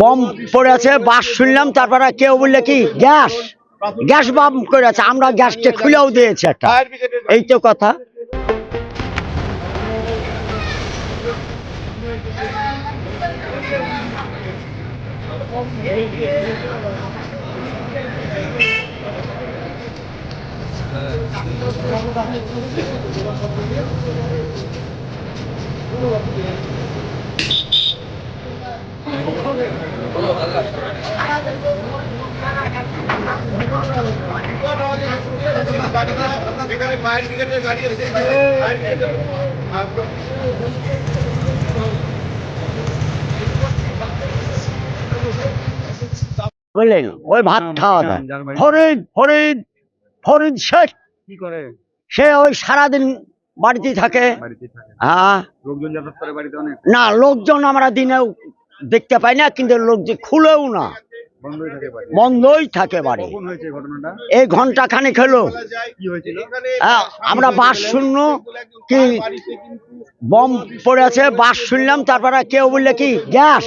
Bomb পড়েছে বাস শুনলাম, তারপরে কেউ বললে কি, গ্যাস? গ্যাস বম করেছে আমরা গ্যাসকে খুলেও দিয়েছি একটা। এই তো কথা। এখানে ফায়ার ব্রিগেডের গাড়ি আছে বুঝলেন ওই ভাত খাওয়া যায় ফরিদ ফরিদ ফরিদ শেখ। কি করে? সে ওই সারাদিন বাড়িতেই থাকে। হ্যাঁ। না লোকজন আমরা দিনেও দেখতে পাই না কিন্তু লোক যে খুলেও না। বন্ধই থাকে বাড়ি। এই ঘণ্টা খানেক হলো। হ্যাঁ, আমরা বাস শূন্য কি বম পড়েছে বাস শুনলাম তারপরে কেউ বললে কি গ্যাস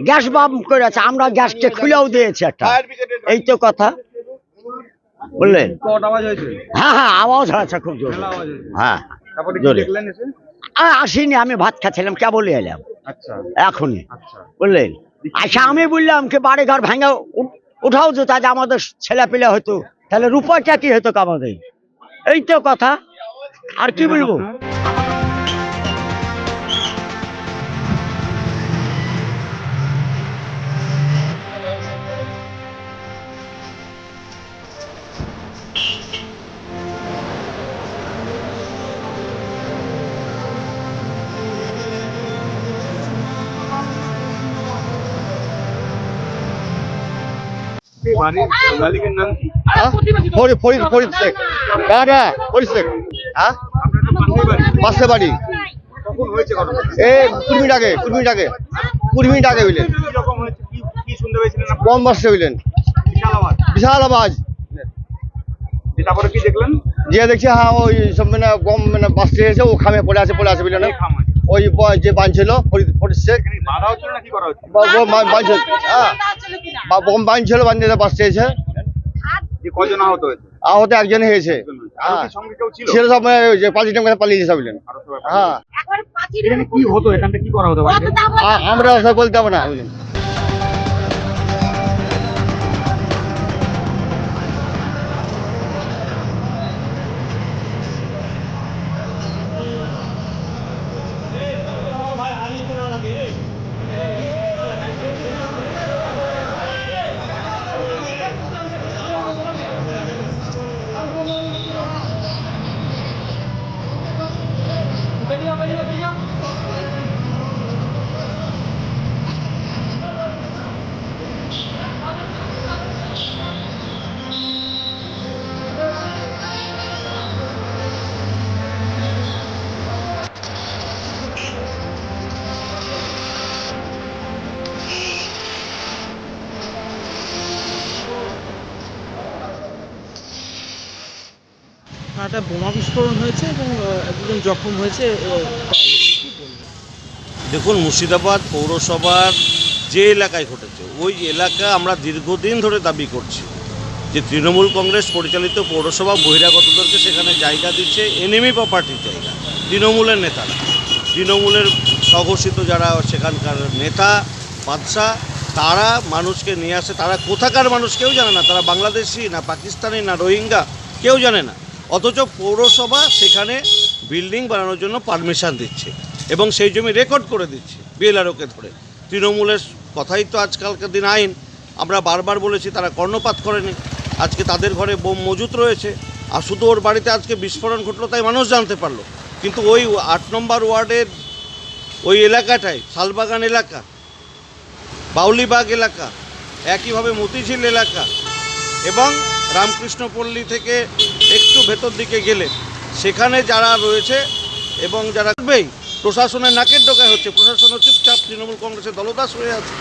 গ্যাস বাম করেছে আমরা গ্যাসকে খুলেও দিয়েছি একটা। এই তো কথা। বুঝলেন হয়েছে? হ্যাঁ হ্যাঁ আওয়াজ হয়েছে খুব জোর। হয়েছে। হ্যাঁ জোরে। আর আসিনি আমি ভাত খাচ্ছিলাম কেবলই এলাম। এখনই। আচ্ছা। বুঝলেন? আচ্ছা আমি বললাম কি বাড়ি ঘর ভেঙে উঠ- উঠাও যে তাহলে আমাদের ছেলে পেলে হতো তাহলে রূপাটা কি হতো আমাদের? এই তো কথা। আর কি বলব? বাড়ি মালিকের নাম কি? ফরিদ ফরিদ ফরিদ শেখ। ফরিদ শেখ। হ্যাঁ? আপনার তো পাশেই বাড়ি। পাশে বাড়ি কখন এই কুড়ি মিনিট আগে কুড়ি মিনিট আগে। কুড়ি মিনিট আগে বুঝলেন কি রকম হয়েছে কি কি শুনতে পেয়েছিলেন আপনি বম বাসছে বিশাল আওয়াজ। তারপরে কি দেখলেন? যে দেখছি হ্যাঁ ওই সব মানে গম মানে বাসতে এসে ও খামে পড়ে আছে পড়ে আছে বুঝলেন ওই যে বাঁধছিল বোম ফরিদ শেখ এখানে কি বাধা হচ্ছিল না কি করা হচ্ছে বা- ও মা- বাঁধছিল। হ্যাঁ। বা বম বাঁধছিল বাঁধতে বাসতে এসে আহত একজন হয়েছে। হ্যাঁ। ছিল? সব মানে হ্যাঁ। কি হতো? এখানটা কি করা হতো? আমরা বলতে হবে না। একটা বোমা বিস্ফোরণ হয়েছে এবং একজন জখম হয়েছে দেখুন, মুর্শিদাবাদ পৌরসভার যে এলাকায় ঘটেছে, ওই এলাকা আমরা দীর্ঘদিন ধরে দাবি করছি যে তৃণমূল কংগ্রেস পরিচালিত পৌরসভা বহিরাগতদেরকে সেখানে জায়গা দিচ্ছে এনিমি প্রপার্টির জায়গা, তৃণমূলের নেতারা তৃণমূলের স্বঘোষিত যারা সেখানকার নেতা, বাদশাহ, তারা মানুষকে নিয়ে আসে, তারা কোথাকার মানুষ কেউ জানে না, তারা বাংলাদেশি না, পাকিস্তানি না, রোহিঙ্গা, কেউ জানে না। অথচ পৌরসভা সেখানে বিল্ডিং বানানোর জন্য পারমিশন দিচ্ছে এবং সেই জমি রেকর্ড করে দিচ্ছে বিএলআরওকে ধরে। তৃণমূলের কথাই তো আজকালকার দিন আইন। আমরা বারবার বলেছি তারা কর্ণপাত করেনি। আজকে তাদের ঘরে বোম মজুত রয়েছে আর শুধু ওর বাড়িতে আজকে বিস্ফোরণ ঘটলো তাই মানুষ জানতে পারল। কিন্তু ওই আট নম্বর ওয়ার্ডের ওই এলাকাটায়, শালবাগান এলাকা, বাউলিবাগ এলাকা, একইভাবে মতিঝিল এলাকা এবং রামকৃষ্ণপল্লী থেকে একটু ভেতর দিকে গেলে, সেখানে যারা রয়েছে এবং যারা থাকবেই, প্রশাসনের নাকের ডোকায় হচ্ছে। প্রশাসনও চুপচাপ তৃণমূল কংগ্রেসের দলদাস হয়ে আছে।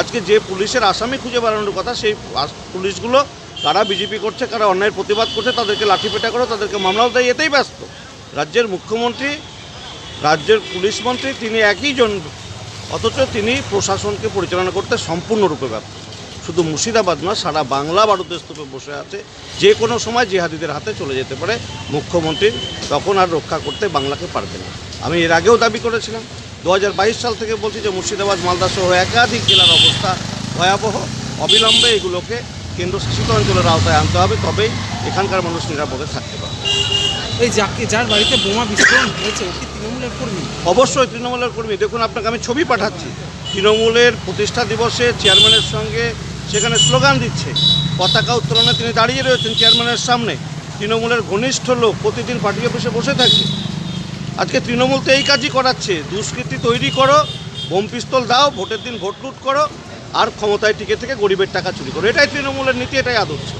আজকে যে পুলিশের আসামি খুঁজে বেড়ানোর কথা, সেই পুলিশগুলো কারা বিজেপি করছে, কারা অন্যায়ের প্রতিবাদ করছে, তাদেরকে লাঠিপেটা করে, তাদেরকে মামলাও দেয়, এতেই ব্যস্ত। রাজ্যের মুখ্যমন্ত্রী, রাজ্যের পুলিশ মন্ত্রী, তিনি একই জন অথচ তিনি প্রশাসনকে পরিচালনা করতে সম্পূর্ণরূপে ব্যর্থ। শুধু মুর্শিদাবাদ না সারা বাংলা ভারতের স্তূপে বসে আছে। যে কোনো সময় জিহাদিদের হাতে চলে যেতে পারে মুখ্যমন্ত্রী তখন আর রক্ষা করতে বাংলাকে পারবে না। আমি এর আগেও দাবি করেছিলাম। দু হাজার বাইশ সাল থেকে বলছি যে মুর্শিদাবাদ মালদা সহ একাধিক জেলার অবস্থা ভয়াবহ অবিলম্বে এগুলোকে কেন্দ্রশাসিত অঞ্চলের আওতায় আনতে হবে। তবেই এখানকার মানুষ নিরাপদে থাকতে পারবে। এই যাকে যার বাড়িতে বোমা বিস্ফোরণ হয়েছে ও কি তৃণমূলের কর্মী? অবশ্যই তৃণমূলের কর্মী। দেখুন আপনাকে আমি ছবি পাঠাচ্ছি। তৃণমূলের প্রতিষ্ঠা দিবসে চেয়ারম্যানের সঙ্গে সেখানে স্লোগান দিচ্ছে। পতাকা উত্তোলনে তিনি দাঁড়িয়ে রয়েছেন চেয়ারম্যানের সামনে। তৃণমূলের ঘনিষ্ঠ লোক প্রতিদিন পার্টি অফিসে বসে থাকে। আজকে তৃণমূল তো এই কাজই করাচ্ছে। দুষ্কৃতি তৈরি করো, বোম পিস্তল দাও, ভোটের দিন ভোট লুট করো, আর ক্ষমতায় টিকে থেকে গরিবের টাকা চুরি করো। এটাই তৃণমূলের নীতি, এটাই আদর্শ।